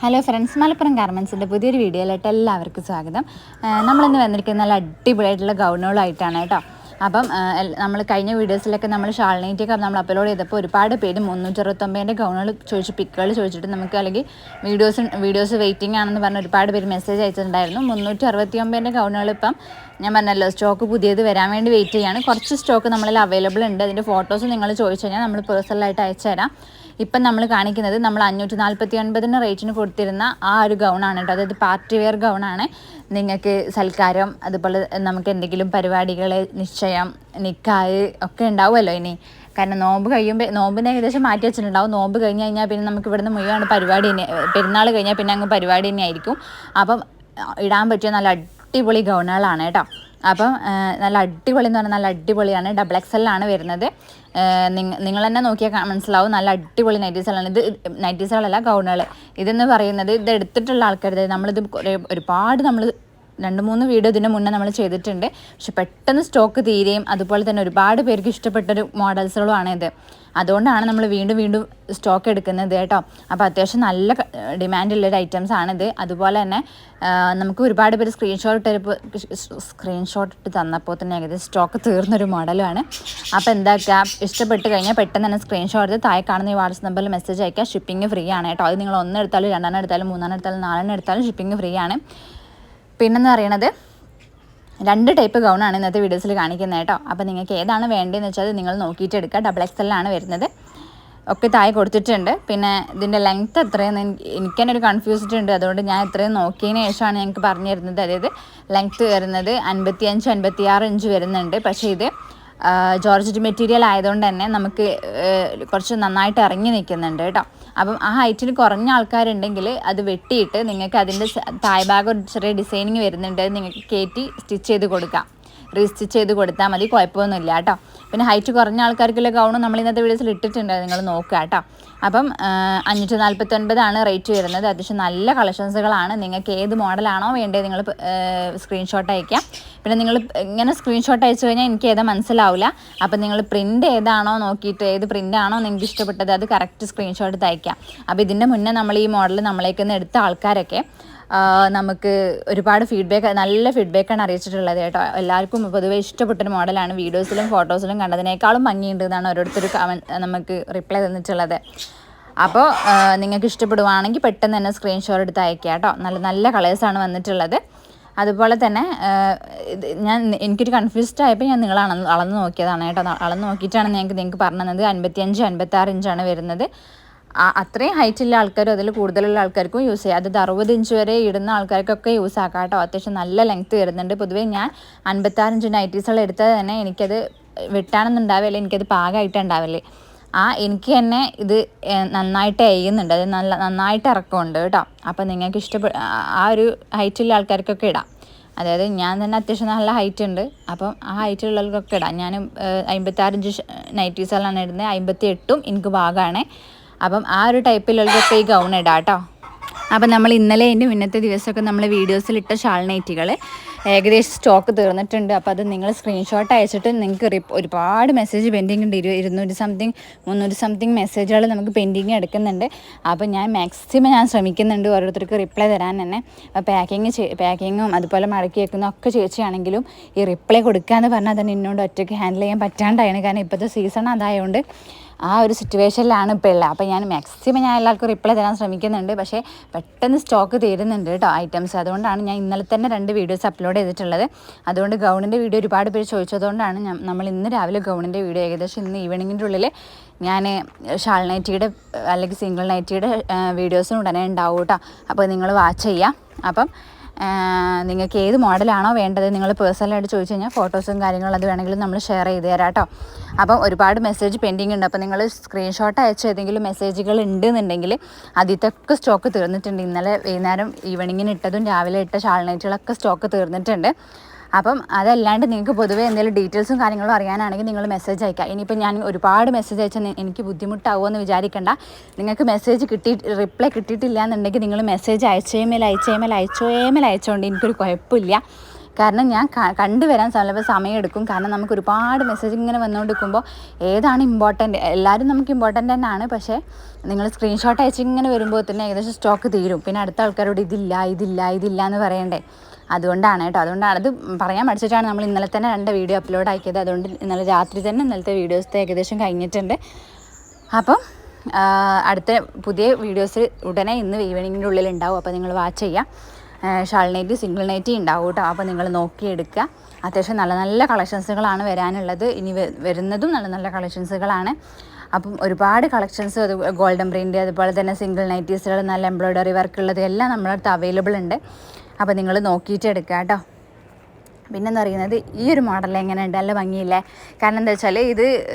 Hello friends Malappuram ഗാർമെൻസിന്റെ പുതിയൊരു വീഡിയോയിലോട്ട് എല്ലാവർക്കും സ്വാഗതം. നമ്മളിന്ന് വന്നിരിക്കുന്ന നല്ല അടിപൊളിയായിട്ടുള്ള ഗൗണുകളായിട്ടാണ് കേട്ടോ. അപ്പം നമ്മൾ കഴിഞ്ഞ വീഡിയോസിലൊക്കെ നമ്മൾ ഷാൾനൈറ്റൊക്കെ നമ്മൾ അപ്ലോഡ് ചെയ്തപ്പോൾ ഒരുപാട് പേര് മുന്നൂറ്ററുപത്തൊമ്പതിന്റെ ഗൗണുകൾ ചോദിച്ചു പിക്കുകൾ ചോദിച്ചിട്ട് നമുക്ക് അല്ലെങ്കിൽ വീഡിയോസ് വീഡിയോസ് വെയിറ്റിംഗ് ആണെന്ന് പറഞ്ഞ് ഒരുപാട് പേര് മെസ്സേജ് അയച്ചിട്ടുണ്ടായിരുന്നു. മുന്നൂറ്റി അറുപത്തി ഒമ്പതിന്റെ ഗൗണുകൾ ഇപ്പം ഞാൻ പറഞ്ഞല്ലോ സ്റ്റോക്ക് പുതിയത് വരാൻ വേണ്ടി വെയിറ്റ് ചെയ്യാണ്. കുറച്ച് സ്റ്റോക്ക് നമ്മളിൽ അവൈലബിൾ ഉണ്ട്. അതിന്റെ ഫോട്ടോസ് നിങ്ങൾ ചോദിച്ചു കഴിഞ്ഞാൽ നമ്മൾ പേഴ്സണലായിട്ട് അയച്ചു തരാം ഇപ്പം നമ്മൾ കാണിക്കുന്നത് നമ്മൾ അഞ്ഞൂറ്റി നാൽപ്പത്തി ഒൻപതിന് റേറ്റിന് കൊടുത്തിരുന്ന ആ ഒരു ഗൗണാണ് കേട്ടോ. അതായത് പാർട്ടി വെയർ ഗൗണാണ്. നിങ്ങൾക്ക് സൽക്കാരം അതുപോലെ നമുക്ക് എന്തെങ്കിലും പരിപാടികൾ നിശ്ചയം നിക്കായ് ഒക്കെ ഉണ്ടാവുമല്ലോ ഇനി. കാരണം നോമ്പ് കഴിയുമ്പോൾ നോമ്പിനെ ഏകദേശം മാറ്റി വെച്ചിട്ടുണ്ടാവും. നോമ്പ് കഴിഞ്ഞ് കഴിഞ്ഞാൽ പിന്നെ നമുക്ക് ഇവിടുന്ന് മുഴുവൻ പരിപാടി തന്നെ പെരുന്നാൾ കഴിഞ്ഞാൽ പിന്നെ അങ്ങ് പരിപാടി തന്നെ ആയിരിക്കും. അപ്പം ഇടാൻ പറ്റിയ നല്ല അടിപൊളി ഗൗണുകളാണ് കേട്ടോ. അപ്പം നല്ല അടിപൊളി എന്ന് പറഞ്ഞാൽ നല്ല അടിപൊളിയാണ്. ഡബിൾ എക്സ് ആണ് വരുന്നത്. നിങ്ങൾ തന്നെ നോക്കിയാൽ മനസ്സിലാവും. നല്ല അടിപൊളി നൈറ്റീസുകളാണ് ഇത് നൈറ്റീസുകളല്ല ഗൗണുകൾ ഇതെന്ന് പറയുന്നത് ഇത് എടുത്തിട്ടുള്ള ആൾക്കാർ നമ്മളിത് ഒരുപാട് നമ്മൾ രണ്ട് മൂന്ന് വീഡിയോ ഇതിന് മുന്നേ നമ്മൾ ചെയ്തിട്ടുണ്ട്. പക്ഷെ പെട്ടെന്ന് സ്റ്റോക്ക് തീരെയും അതുപോലെ തന്നെ ഒരുപാട് പേർക്ക് ഇഷ്ടപ്പെട്ടൊരു മോഡൽസുകളുമാണ് ഇത്. അതുകൊണ്ടാണ് നമ്മൾ വീണ്ടും വീണ്ടും സ്റ്റോക്ക് എടുക്കുന്നത് കേട്ടോ. അപ്പോൾ അത്യാവശ്യം നല്ല ഡിമാൻഡുള്ളൊരു ഐറ്റംസ് ആണിത്. അതുപോലെ തന്നെ നമുക്ക് ഒരുപാട് പേര് സ്ക്രീൻഷോട്ട് ഇട്ടപ്പോൾ സ്ക്രീൻഷോട്ട് ഇട്ട് തന്നപ്പോൾ തന്നെ ഏകദേശം സ്റ്റോക്ക് തീർന്നൊരു മോഡലുമാണ് അപ്പോൾ എന്താക്കുക ഇഷ്ടപ്പെട്ട് കഴിഞ്ഞാൽ പെട്ടെന്ന് തന്നെ സ്ക്രീൻഷോട്ട് എടുത്ത് താഴെ കാണുന്ന ഈ വാട്സപ്പ് നമ്പറിൽ മെസ്സേജ് അയക്കുക ഷിപ്പിംഗ് ഫ്രീ ആണ് കേട്ടോ. അത് നിങ്ങൾ ഒന്ന് എടുത്താലും രണ്ടെണ്ണം എടുത്താലും മൂന്നെണ്ണം എടുത്താലും നാലെണ്ണം എടുത്താലും ഷിപ്പിംഗ് ഫ്രീ ആണ്. പിന്നെന്ന് പറയണത് രണ്ട് ടൈപ്പ് ഗൗണാണ് ഇന്നത്തെ വീഡിയോസിൽ കാണിക്കുന്നത് കേട്ടോ. അപ്പോൾ നിങ്ങൾക്ക് ഏതാണ് വേണ്ടതെന്ന് വെച്ചാൽ നിങ്ങൾ നോക്കിയിട്ട് എടുക്കുക. ഡബിൾ എക്സ് എല്ലാണ് വരുന്നത്. ഒക്കെ താഴെ കൊടുത്തിട്ടുണ്ട്. പിന്നെ ഇതിന്റെ ലെങ്ത്ത് എത്രയെന്ന് എനിക്ക് തന്നെ ഒരു കൺഫ്യൂസ്ഡ് ഉണ്ട്. അതുകൊണ്ട് ഞാൻ ഇത്രയും നോക്കിയതിന് ശേഷമാണ് ഞങ്ങൾക്ക് പറഞ്ഞു തരുന്നത്. അതായത് ലെങ്ത്ത് വരുന്നത് അൻപത്തി അഞ്ച് അൻപത്തി ഇഞ്ച് വരുന്നുണ്ട്. പക്ഷേ ഇത് ജോർജറ്റ് മെറ്റീരിയൽ ആയതുകൊണ്ട് തന്നെ നമുക്ക് കുറച്ച് നന്നായിട്ട് ഇറങ്ങി നിൽക്കുന്നുണ്ട് കേട്ടോ. അപ്പം ആ ഹൈറ്റിൽ കുറഞ്ഞ ആൾക്കാരുണ്ടെങ്കിൽ അത് വെട്ടിയിട്ട് നിങ്ങൾക്ക് അതിന്റെ തായ് ഒരു ചെറിയ ഡിസൈനിങ് വരുന്നുണ്ട്. നിങ്ങൾക്ക് കയറ്റി സ്റ്റിച്ച് ചെയ്ത് കൊടുക്കാം. റീസ്റ്റിച്ച് ചെയ്ത് കൊടുത്താൽ മതി കുഴപ്പമൊന്നുമില്ല കേട്ടോ. പിന്നെ ഹൈറ്റ് കുറഞ്ഞ ആൾക്കാർക്കുള്ള ഗൗണും നമ്മൾ ഇന്നത്തെ വീഡിയോസിൽ ഇട്ടിട്ടുണ്ട് നിങ്ങൾ നോക്കുക കേട്ടോ. അപ്പം അഞ്ഞൂറ്റി നാൽപ്പത്തൊൻപതാണ് റേറ്റ് വരുന്നത്. അത്യാവശ്യം നല്ല കളക്ഷൻസുകളാണ് നിങ്ങൾക്ക് ഏത് മോഡലാണോ വേണ്ടത് നിങ്ങൾ സ്ക്രീൻഷോട്ട് അയക്കാം പിന്നെ നിങ്ങൾ ഇങ്ങനെ സ്ക്രീൻഷോട്ട് അയച്ചു കഴിഞ്ഞാൽ എനിക്ക് ഏതാ മനസ്സിലാവില്ല അപ്പം നിങ്ങൾ പ്രിന്റ് ഏതാണോ നോക്കിയിട്ട് ഏത് പ്രിന്റ് ആണോ നിങ്ങൾക്ക് ഇഷ്ടപ്പെട്ടത് അത് കറക്റ്റ് സ്ക്രീൻഷോട്ട് അയക്കാം അപ്പോൾ ഇതിന്റെ മുന്നേ നമ്മൾ ഈ മോഡൽ നമ്മളേക്കൊന്ന് എടുത്ത ആൾക്കാരൊക്കെ നമുക്ക് ഒരുപാട് ഫീഡ്ബാക്ക് നല്ല ഫീഡ്ബാക്കാണ് അറിയിച്ചിട്ടുള്ളത് കേട്ടോ. എല്ലാവർക്കും പൊതുവേ ഇഷ്ടപ്പെട്ടൊരു മോഡലാണ്. വീഡിയോസിലും ഫോട്ടോസിലും കണ്ടതിനേക്കാളും ഭംഗിയുണ്ട് എന്നാണ് ഓരോരുത്തർ നമുക്ക് റിപ്ലൈ തന്നിട്ടുള്ളത്. അപ്പോൾ നിങ്ങൾക്ക് ഇഷ്ടപ്പെടുവാണെങ്കിൽ പെട്ടെന്ന് തന്നെ സ്ക്രീൻഷോട്ട് എടുത്ത് അയക്കുക കേട്ടോ. നല്ല നല്ല കളേഴ്സാണ് വന്നിട്ടുള്ളത്. അതുപോലെ തന്നെ ഞാൻ എനിക്കൊരു കൺഫ്യൂസ്ഡ് ആയപ്പോൾ ഞാൻ നിങ്ങൾ അളന്ന് അളന്ന് നോക്കിയതാണ് കേട്ടോ. അളന്ന് നോക്കിയിട്ടാണ് ഞങ്ങൾക്ക് നിങ്ങൾക്ക് പറഞ്ഞത് അൻപത്തിയഞ്ച് അൻപത്താറ് ഇഞ്ചാണ് വരുന്നത്. അത്രയും ഹൈറ്റുള്ള ആൾക്കാരും അതിൽ കൂടുതലുള്ള ആൾക്കാർക്കും യൂസ് ചെയ്യാം. അതായത് അറുപത് ഇഞ്ച് വരെ ഇടുന്ന ആൾക്കാർക്കൊക്കെ യൂസ് ആക്കാം കേട്ടോ അത്യാവശ്യം നല്ല ലെങ്ത് വരുന്നുണ്ട്. പൊതുവേ ഞാൻ അൻപത്താറ് ഇഞ്ച് നൈറ്റീസുകൾ എടുത്തത് തന്നെ എനിക്കത് വെട്ടാണെന്നുണ്ടാവില്ല എനിക്കത് പാകമായിട്ടുണ്ടാവില്ലേ ആ എനിക്ക് തന്നെ ഇത് നന്നായിട്ട് എയ്യുന്നുണ്ട്. അത് നല്ല നന്നായിട്ട് ഇറക്കമുണ്ട് കേട്ടോ. അപ്പോൾ നിങ്ങൾക്ക് ഇഷ്ടപ്പെ ആ ഒരു ഹൈറ്റുള്ള ആൾക്കാർക്കൊക്കെ ഇടാം. അതായത് ഞാൻ തന്നെ അത്യാവശ്യം നല്ല ഹൈറ്റ് ഉണ്ട് അപ്പം ആ ഹൈറ്റുള്ളവർക്കൊക്കെ ഇടാം. ഞാൻ അമ്പത്താറ് ഇഞ്ച് ഇടുന്നത്. അമ്പത്തി എട്ടും എനിക്ക് ഭാഗമാണ് അപ്പം ആ ഒരു ടൈപ്പിലുള്ള ഈ ഗൗൺ ഇടാം കേട്ടോ അപ്പം നമ്മൾ ഇന്നലെ എന്റെ മുന്നത്തെ ദിവസമൊക്കെ നമ്മൾ വീഡിയോസിലിട്ട ഷാൾ നൈറ്റികൾ ഏകദേശം സ്റ്റോക്ക് തീർന്നിട്ടുണ്ട്. അപ്പോൾ അത് നിങ്ങൾ സ്ക്രീൻഷോട്ട് അയച്ചിട്ട് നിങ്ങൾക്ക് ഒരുപാട് മെസ്സേജ് പെൻഡിങ് ഉണ്ട്. ഇരു ഇരുന്നൂറ് സംതിങ് മുന്നൂറ് സംതിങ് മെസ്സേജുകൾ നമുക്ക് പെൻഡിങ് എടുക്കുന്നുണ്ട്. അപ്പോൾ ഞാൻ മാക്സിമം ഞാൻ ശ്രമിക്കുന്നുണ്ട് ഓരോരുത്തർക്ക് റിപ്ലൈ തരാൻ തന്നെ. അപ്പോൾ പാക്കിങ് പാക്കിങ്ങും അതുപോലെ മടക്കി വെക്കുന്ന ഒക്കെ ചേച്ചിയാണെങ്കിലും ഈ റിപ്ലൈ കൊടുക്കുക എന്ന് പറഞ്ഞാൽ തന്നെ എന്നോട് ഒറ്റയ്ക്ക് ഹാൻഡിൽ ചെയ്യാൻ പറ്റാണ്ടായാണ് കാരണം ഇപ്പോഴത്തെ സീസൺ അതായതുകൊണ്ട് ആ ഒരു സിറ്റുവേഷനിലാണ് ഇപ്പോൾ ഉള്ളത്. അപ്പോൾ ഞാൻ മാക്സിമം ഞാൻ എല്ലാവർക്കും റിപ്ലൈ തരാൻ ശ്രമിക്കുന്നുണ്ട്. പക്ഷേ പെട്ടെന്ന് സ്റ്റോക്ക് തീരുന്നുണ്ട് കേട്ടോ ഐറ്റംസ് അതുകൊണ്ടാണ് ഞാൻ ഇന്നലെ തന്നെ രണ്ട് വീഡിയോസ് അപ്ലോഡ് ചെയ്തിട്ടുള്ളത്. അതുകൊണ്ട് ഗൗണിന്റെ വീഡിയോ ഒരുപാട് പേര് ചോദിച്ചതുകൊണ്ടാണ് നമ്മൾ ഇന്ന് രാവിലെ ഗൗണിന്റെ വീഡിയോ ഏകദേശം ഇന്ന് ഈവനിങ്ങിന്റെ ഉള്ളിൽ ഞാൻ ഷാൾ നൈറ്റിയുടെ അല്ലെങ്കിൽ സിംഗിൾ നൈറ്റിയുടെ വീഡിയോസും ഉടനെ ഉണ്ടാവും കേട്ടോ അപ്പോൾ നിങ്ങൾ വാച്ച് ചെയ്യാം. അപ്പം നിങ്ങൾക്ക് ഏത് മോഡലാണോ വേണ്ടത് നിങ്ങൾ പേഴ്സണലായിട്ട് ചോദിച്ചു കഴിഞ്ഞാൽ ഫോട്ടോസും കാര്യങ്ങളും അത് വേണമെങ്കിലും നമ്മൾ ഷെയർ ചെയ്ത് തരാം കേട്ടോ അപ്പം ഒരുപാട് മെസ്സേജ് പെൻഡിങ് ഉണ്ട്. അപ്പോൾ നിങ്ങൾ സ്ക്രീൻഷോട്ട് അയച്ച ഏതെങ്കിലും മെസ്സേജുകൾ ഉണ്ടെന്നുണ്ടെങ്കിൽ ആദ്യത്തൊക്കെ സ്റ്റോക്ക് തീർന്നിട്ടുണ്ട്. ഇന്നലെ വൈകുന്നേരം ഈവനിങ്ങിന് ഇട്ടതും രാവിലെ ഇട്ട ഷാൾ നൈറ്റുകളൊക്കെ സ്റ്റോക്ക് തീർന്നിട്ടുണ്ട്. അപ്പം അതല്ലാണ്ട് നിങ്ങൾക്ക് പൊതുവേ എന്തെങ്കിലും ഡീറ്റെയിൽസും കാര്യങ്ങളും അറിയാനാണെങ്കിൽ നിങ്ങൾ മെസ്സേജ് അയക്കുക ഇനിയിപ്പോൾ ഞാൻ ഒരുപാട് മെസ്സേജ് അയച്ചാൽ എനിക്ക് ബുദ്ധിമുട്ടാവുമോ എന്ന് വിചാരിക്കേണ്ട. നിങ്ങൾക്ക് മെസ്സേജ് കിട്ടി റിപ്ലൈ കിട്ടിയിട്ടില്ല എന്നുണ്ടെങ്കിൽ നിങ്ങൾ മെസ്സേജ് അയച്ചേമേൽ അയച്ചേമേൽ അയച്ചോയേമേൽ അയച്ചുകൊണ്ട് എനിക്കൊരു കുഴപ്പമില്ല. കാരണം ഞാൻ കണ്ടുവരാൻ ചിലപ്പോൾ സമയമെടുക്കും കാരണം നമുക്ക് ഒരുപാട് മെസ്സേജ് ഇങ്ങനെ വന്നുകൊണ്ടിരിക്കുമ്പോൾ ഏതാണ് ഇമ്പോർട്ടന്റ് എല്ലാവരും നമുക്ക് ഇമ്പോർട്ടന്റ് തന്നെയാണ്. പക്ഷേ നിങ്ങൾ സ്ക്രീൻഷോട്ട് അയച്ച് ഇങ്ങനെ വരുമ്പോൾ തന്നെ ഏകദേശം സ്റ്റോക്ക് തീരും. പിന്നെ അടുത്ത ആൾക്കാരോട് ഇതില്ല ഇതില്ല ഇതില്ല എന്ന് പറയണ്ടേ. അതുകൊണ്ടാണ് കേട്ടോ. അതുകൊണ്ടാണ് അത് പറയാൻ പഠിച്ചിട്ടാണ് നമ്മൾ ഇന്നലെ തന്നെ രണ്ട് വീഡിയോ അപ്ലോഡ് ആക്കിയത്. അതുകൊണ്ട് ഇന്നലെ രാത്രി തന്നെ ഇന്നലത്തെ വീഡിയോസ് ഏകദേശം കഴിഞ്ഞിട്ടുണ്ട്. അപ്പം അടുത്ത പുതിയ വീഡിയോസ് ഉടനെ ഇന്ന് ഈവനിങ്ങിന്റെ ഉള്ളിൽ ഉണ്ടാവും. അപ്പോൾ നിങ്ങൾ വാച്ച് ചെയ്യാം ഷാൾ നൈറ്റി സിംഗിൾ നൈറ്റി ഉണ്ടാവും കേട്ടോ. അപ്പോൾ നിങ്ങൾ നോക്കിയെടുക്കുക. അത്യാവശ്യം നല്ല നല്ല കളക്ഷൻസുകളാണ് വരാനുള്ളത്. ഇനി വരുന്നതും നല്ല നല്ല കളക്ഷൻസുകളാണ് അപ്പം ഒരുപാട് കളക്ഷൻസ് അത് ഗോൾഡൻ പ്രിന്റ് അതുപോലെ തന്നെ സിംഗിൾ നൈറ്റീസുകൾ നല്ല എംബ്രോയ്ഡറി വർക്കുള്ളത് എല്ലാം നമ്മുടെ അവൈലബിൾ ഉണ്ട്. അപ്പോൾ നിങ്ങൾ നോക്കിയിട്ട് എടുക്കുക കേട്ടോ. പിന്നെന്ന് പറയുന്നത് ഈ ഒരു മോഡൽ എങ്ങനെയുണ്ട് നല്ല ഭംഗിയില്ലേ? കാരണം എന്താ വെച്ചാൽ ഇത്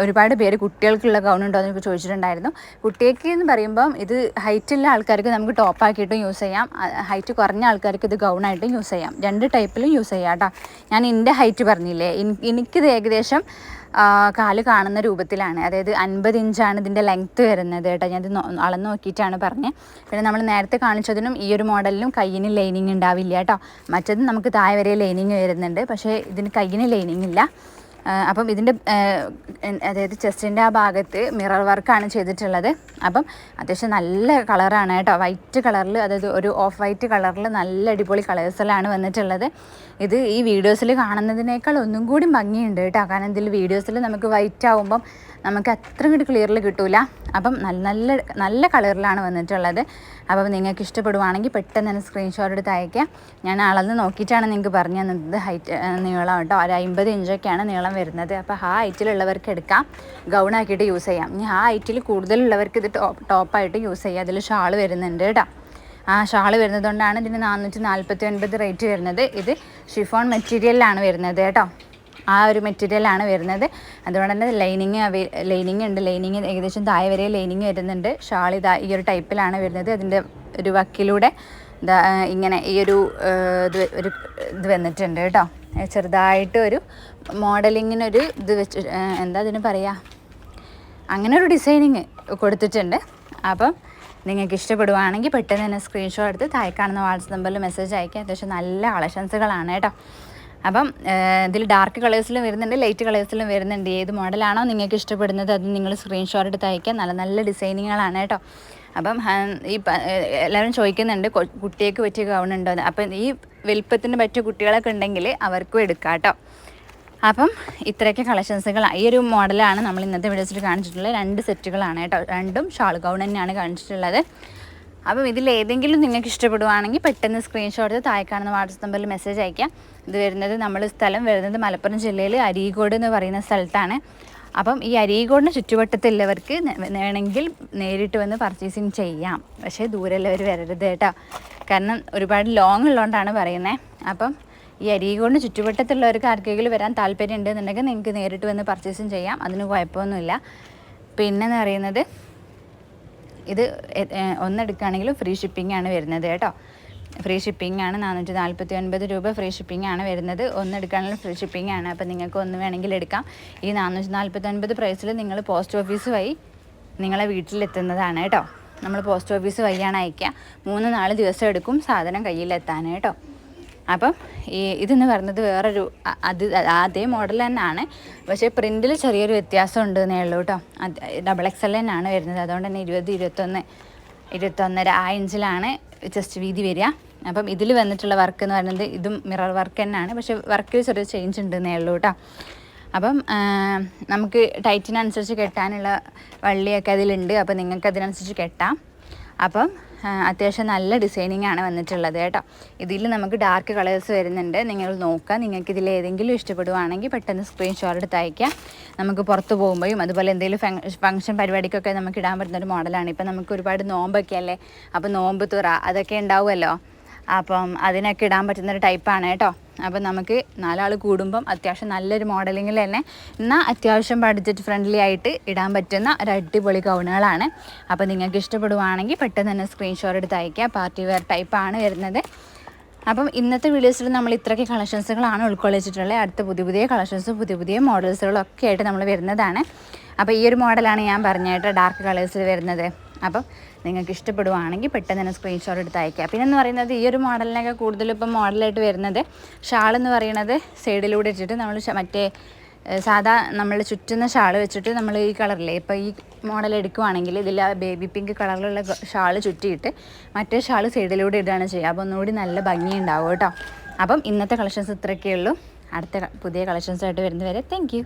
ഒരുപാട് പേര് കുട്ടികൾക്കുള്ള ഗൗൺ ഉണ്ടോ എന്നൊക്കെ ചോദിച്ചിട്ടുണ്ടായിരുന്നു. കുട്ടികൾക്ക് എന്ന് പറയുമ്പം ഇത് ഹൈറ്റുള്ള ആൾക്കാർക്ക് നമുക്ക് ടോപ്പാക്കിയിട്ടും യൂസ് ചെയ്യാം. ഹൈറ്റ് കുറഞ്ഞ ആൾക്കാർക്ക് ഇത് ഗൗണായിട്ടും യൂസ് ചെയ്യാം. രണ്ട് ടൈപ്പിലും യൂസ് ചെയ്യാം കേട്ടോ. ഞാൻ എന്റെ ഹൈറ്റ് പറഞ്ഞില്ലേ? എനി- എനിക്കിത് ഏകദേശം കാൽ കാണുന്ന രൂപത്തിലാണ്. അതായത് അൻപത് ഇഞ്ചാണ് ഇതിന്റെ ലെങ്ത്ത് വരുന്നത് കേട്ടോ. ഞാൻ ഇത് അളന്ന് നോക്കിയിട്ടാണ് പറഞ്ഞത് പിന്നെ നമ്മൾ നേരത്തെ കാണിച്ചതിനും ഈ ഒരു മോഡലിനും കയ്യിന് ലൈനിങ് ഉണ്ടാവില്ല കേട്ടോ. മറ്റത് നമുക്ക് താഴെ വരെ ലൈനിങ് വരുന്നുണ്ട്. പക്ഷേ ഇതിന് കയ്യിന് ലൈനിങ് ഇല്ല. അപ്പം ഇതിന്റെ അതായത് ചെസ്റ്റിന്റെ ആ ഭാഗത്ത് മിറർ വർക്കാണ് ചെയ്തിട്ടുള്ളത്. അപ്പം അത്യാവശ്യം നല്ല കളറാണ് കേട്ടോ. വൈറ്റ് കളറിൽ അതായത് ഒരു ഓഫ് വൈറ്റ് കളറിൽ നല്ല അടിപൊളി കളേഴ്സിലാണ് വന്നിട്ടുള്ളത്. ഇത് ഈ വീഡിയോസിൽ കാണുന്നതിനേക്കാൾ ഒന്നും കൂടി ഭംഗിയുണ്ട് കേട്ടോ. കാരണം ഇതിൽ വീഡിയോസിൽ നമുക്ക് വൈറ്റ് ആകുമ്പം നമുക്ക് അത്ര കൂടി ക്ലിയറിൽ കിട്ടൂല. അപ്പം നല്ല നല്ല നല്ല കളറിലാണ് വന്നിട്ടുള്ളത്. അപ്പം നിങ്ങൾക്ക് ഇഷ്ടപ്പെടുവാണെങ്കിൽ പെട്ടെന്ന് തന്നെ സ്ക്രീൻഷോട്ട് എടുത്ത് അയക്കാം ഞാൻ അളന്ന് നോക്കിയിട്ടാണ് നിങ്ങൾക്ക് പറഞ്ഞു തന്നത്. ഹൈറ്റ് നീളം കേട്ടോ. ഒരു അമ്പത് ഇഞ്ചൊക്കെയാണ് നീളം വരുന്നത്. അപ്പോൾ ആ ഹൈറ്റിലുള്ളവർക്ക് എടുക്കാം. ഗൗണാക്കിയിട്ട് യൂസ് ചെയ്യാം. ഇനി ആ ഹൈറ്റിൽ കൂടുതലുള്ളവർക്ക് ഇത് ടോപ്പ് ടോപ്പായിട്ട് യൂസ് ചെയ്യാം. അതിൽ ഷാൾ വരുന്നുണ്ട് കേട്ടോ. ഷാൾ വരുന്നത് കൊണ്ടാണ് ഇതിന് നാനൂറ്റി നാൽപ്പത്തി ഒൻപത് റേറ്റ് വരുന്നത്. ഇത് ഷിഫോൺ മെറ്റീരിയലിലാണ് വരുന്നത് കേട്ടോ. ആ ഒരു മെറ്റീരിയലാണ് വരുന്നത്. അതുകൊണ്ട് തന്നെ ലൈനിങ് അവൈ ലൈനിങ് ഉണ്ട്. ലൈനിങ് ഏകദേശം താഴെ വരെ ലൈനിങ് വരുന്നുണ്ട്. ഷാൾ ഇതാ ഈ ഒരു ടൈപ്പിലാണ് വരുന്നത്. അതിന്റെ ഒരു വക്കിലൂടെ ഇങ്ങനെ ഈ ഒരു ഇത് ഒരു ഇത് വന്നിട്ടുണ്ട് കേട്ടോ. ചെറുതായിട്ട് ഒരു മോഡലിങ്ങിനൊരു ഇത് വെച്ച് എന്താ അതിന് പറയുക അങ്ങനെ ഒരു ഡിസൈനിങ് കൊടുത്തിട്ടുണ്ട്. അപ്പം നിങ്ങൾക്ക് ഇഷ്ടപ്പെടുവാണെങ്കിൽ പെട്ടെന്ന് തന്നെ സ്ക്രീൻഷോട്ട് എടുത്ത് താഴെ കാണുന്ന വാട്സപ്പ് നമ്പറിൽ മെസ്സേജ് അയക്കുക അത്യാവശ്യം നല്ല കളക്ഷൻസുകളാണ് കേട്ടോ. അപ്പം ഇതിൽ ഡാർക്ക് കളേഴ്സിലും വരുന്നുണ്ട് ലൈറ്റ് കളേഴ്സിലും വരുന്നുണ്ട്. ഏത് മോഡലാണോ നിങ്ങൾക്ക് ഇഷ്ടപ്പെടുന്നത് അത് നിങ്ങൾ സ്ക്രീൻഷോട്ട് എടുത്ത് അയക്കുക നല്ല നല്ല ഡിസൈനിങ്ങുകളാണ് കേട്ടോ. അപ്പം ഈ എല്ലാവരും ചോദിക്കുന്നുണ്ട് കുട്ടിയൊക്കെ പറ്റിയ ഗൗൺ ഉണ്ടോ എന്ന് അപ്പം ഈ വലിപ്പത്തിന് പറ്റിയ കുട്ടികളൊക്കെ ഉണ്ടെങ്കിൽ അവർക്കും എടുക്കാം കേട്ടോ. അപ്പം ഇത്രയൊക്കെ കളക്ഷൻസുകൾ ഈ ഒരു മോഡലാണ് നമ്മൾ ഇന്നത്തെ വീഡിയോസിൽ കാണിച്ചിട്ടുള്ളത്. രണ്ട് സെറ്റുകളാണ് കേട്ടോ. രണ്ടും ഷാൾ ഗൗൺ തന്നെയാണ് കാണിച്ചിട്ടുള്ളത്. അപ്പം ഇതിൽ ഏതെങ്കിലും നിങ്ങൾക്ക് ഇഷ്ടപ്പെടുവാണെങ്കിൽ പെട്ടെന്ന് സ്ക്രീൻഷോട്ട് താഴെ കാണുന്ന വാട്സപ്പ് നമ്പറിൽ മെസ്സേജ് അയക്കാം ഇത് വരുന്നത് നമ്മൾ സ്ഥലം വരുന്നത് മലപ്പുറം ജില്ലയിൽ അരീകോട് എന്ന് പറയുന്ന സ്ഥലത്താണ്. അപ്പം ഈ അരീകോടിന് ചുറ്റുവട്ടത്തുള്ളവർക്ക് വേണമെങ്കിൽ നേരിട്ട് വന്ന് പർച്ചേസിങ് ചെയ്യാം. പക്ഷേ ദൂരമുള്ളവർ വരരുത് കേട്ടോ. കാരണം ഒരുപാട് ലോങ് ഉള്ളതുകൊണ്ടാണ് പറയുന്നത് അപ്പം ഈ അരീക്കോടിന് ചുറ്റുവട്ടത്തുള്ളവർക്ക് ആർക്കെങ്കിലും വരാൻ താല്പര്യം ഉണ്ടെന്നുണ്ടെങ്കിൽ നിങ്ങൾക്ക് നേരിട്ട് വന്ന് പർച്ചേസും ചെയ്യാം. അതിന് കുഴപ്പമൊന്നുമില്ല. പിന്നെന്ന് പറയുന്നത് ഇത് ഒന്നെടുക്കുകയാണെങ്കിലും ഫ്രീ ഷിപ്പിംഗ് ആണ് വരുന്നത് കേട്ടോ. ഫ്രീ ഷിപ്പിംഗ് ആണ് നാനൂറ്റി നാൽപ്പത്തി ഒൻപത് രൂപ ഫ്രീ ഷിപ്പിംഗ് ആണ് വരുന്നത്. ഒന്നെടുക്കുകയാണെങ്കിൽ ഫ്രീ ഷിപ്പിംഗ് ആണ്. അപ്പോൾ നിങ്ങൾക്ക് ഒന്ന് വേണമെങ്കിൽ എടുക്കാം. ഈ നാനൂറ്റി നാൽപ്പത്തി ഒൻപത് പ്രൈസിൽ നിങ്ങൾ പോസ്റ്റ് ഓഫീസ് വഴി നിങ്ങളെ വീട്ടിലെത്തുന്നതാണ് കേട്ടോ. നമ്മൾ പോസ്റ്റ് ഓഫീസ് വഴിയാണ് അയക്കുക. മൂന്ന് നാല് ദിവസം എടുക്കും സാധനം കയ്യിലെത്താൻ കേട്ടോ. അപ്പം ഈ ഇതെന്ന് പറയുന്നത് വേറൊരു അത് അതേ മോഡൽ തന്നെയാണ്. പക്ഷേ പ്രിന്റിൽ ചെറിയൊരു വ്യത്യാസം ഉണ്ട് എന്നേ ഉള്ളൂ കേട്ടോ ഡബിൾ എക്സ് എൽ തന്നെയാണ് വരുന്നത്. അതുകൊണ്ട് തന്നെ ഇരുപത് ഇരുപത്തൊന്ന് ഇരുപത്തൊന്നര ആ ഇഞ്ചിലാണ് ജസ്റ്റ് വീതി വരിക. അപ്പം ഇതിൽ വന്നിട്ടുള്ള വർക്ക് എന്ന് പറയുന്നത് ഇതും മിറർ വർക്ക് തന്നെയാണ്. പക്ഷേ വർക്കിൽ ചെറിയ ചേഞ്ച് ഉണ്ട് എന്നേ ഉള്ളൂ കേട്ടോ. അപ്പം നമുക്ക് ടൈറ്റിനനുസരിച്ച് കെട്ടാനുള്ള വള്ളിയൊക്കെ അതിലുണ്ട്. അപ്പം നിങ്ങൾക്ക് അതിനനുസരിച്ച് കെട്ടാം. അപ്പം അത്യാവശ്യം നല്ല ഡിസൈനിങ് ആണ് വന്നിട്ടുള്ളത് കേട്ടോ. ഇതിൽ നമുക്ക് ഡാർക്ക് കളേഴ്സ് വരുന്നുണ്ട്. നിങ്ങൾ നോക്കുക. നിങ്ങൾക്ക് ഇതിൽ ഏതെങ്കിലും ഇഷ്ടപ്പെടുവാണെങ്കിൽ പെട്ടെന്ന് സ്ക്രീൻഷോട്ട് എടുത്ത് അയക്കാം നമുക്ക് പുറത്ത് പോകുമ്പോഴും അതുപോലെ എന്തെങ്കിലും ഫംഗ്ഷൻ പരിപാടിക്കൊക്കെ നമുക്ക് ഇടാൻ പറ്റുന്ന ഒരു മോഡലാണ് ഇപ്പം നമുക്ക് ഒരുപാട് നോമ്പൊക്കെ അല്ലേ അപ്പോൾ നോമ്പ് തുറ അതൊക്കെ ഉണ്ടാവുമല്ലോ? അപ്പം അതിനൊക്കെ ഇടാൻ പറ്റുന്നൊരു ടൈപ്പാണ് കേട്ടോ. അപ്പം നമുക്ക് നാലാൾ കൂടുമ്പം അത്യാവശ്യം നല്ലൊരു മോഡലിങ്ങിൽ തന്നെ എന്നാൽ അത്യാവശ്യം ബഡ്ജറ്റ് ഫ്രണ്ട്ലി ആയിട്ട് ഇടാൻ പറ്റുന്ന ഒരു അടിപൊളി ഗൗണുകളാണ് അപ്പോൾ നിങ്ങൾക്ക് ഇഷ്ടപ്പെടുവാണെങ്കിൽ പെട്ടെന്ന് തന്നെ സ്ക്രീൻഷോട്ട് എടുത്ത് അയക്കുക പാർട്ടി വെയർ ടൈപ്പാണ് വരുന്നത്. അപ്പം ഇന്നത്തെ വീഡിയോസിൽ നമ്മൾ ഇത്രയ്ക്ക് കളക്ഷൻസുകളാണ് ഉൾക്കൊള്ളിച്ചിട്ടുള്ളത്. അടുത്ത പുതിയ പുതിയ കളക്ഷൻസ് പുതിയ പുതിയ മോഡൽസുകളൊക്കെ ആയിട്ട് നമ്മൾ വരുന്നതാണ്. അപ്പോൾ ഈ ഒരു മോഡലാണ് ഞാൻ പറഞ്ഞ കേട്ടോ ഡാർക്ക് കളേഴ്സിൽ വരുന്നത്. അപ്പം നിങ്ങൾക്ക് ഇഷ്ടപ്പെടുവാണെങ്കിൽ പെട്ടെന്ന് തന്നെ സ്ക്രീൻഷോട്ട് എടുത്ത് അയക്കുക പിന്നെ എന്ന് പറയുന്നത് ഈ ഒരു മോഡലിനൊക്കെ കൂടുതലും ഇപ്പം മോഡലായിട്ട് വരുന്നത് ഷാൾ എന്ന് പറയുന്നത് സൈഡിലൂടെ ഇട്ടിട്ട് നമ്മൾ മറ്റേ സാധാ നമ്മൾ ചുറ്റുന്ന ഷാൾ വെച്ചിട്ട് നമ്മൾ ഈ കളറിൽ ഇപ്പോൾ ഈ മോഡൽ എടുക്കുവാണെങ്കിൽ ഇതിൽ ബേബി പിങ്ക് കളറിലുള്ള ഷാൾ ചുറ്റിയിട്ട് മറ്റേ ഷാൾ സൈഡിലൂടെ ഇടുകയാണ് ചെയ്യുക. അപ്പോൾ ഒന്നുകൂടി നല്ല ഭംഗിയുണ്ടാവും കേട്ടോ. അപ്പം ഇന്നത്തെ കളക്ഷൻസ് ഇത്രയൊക്കെ ഉള്ളൂ. അടുത്ത പുതിയ കളക്ഷൻസായിട്ട് വരുന്നവരെ താങ്ക്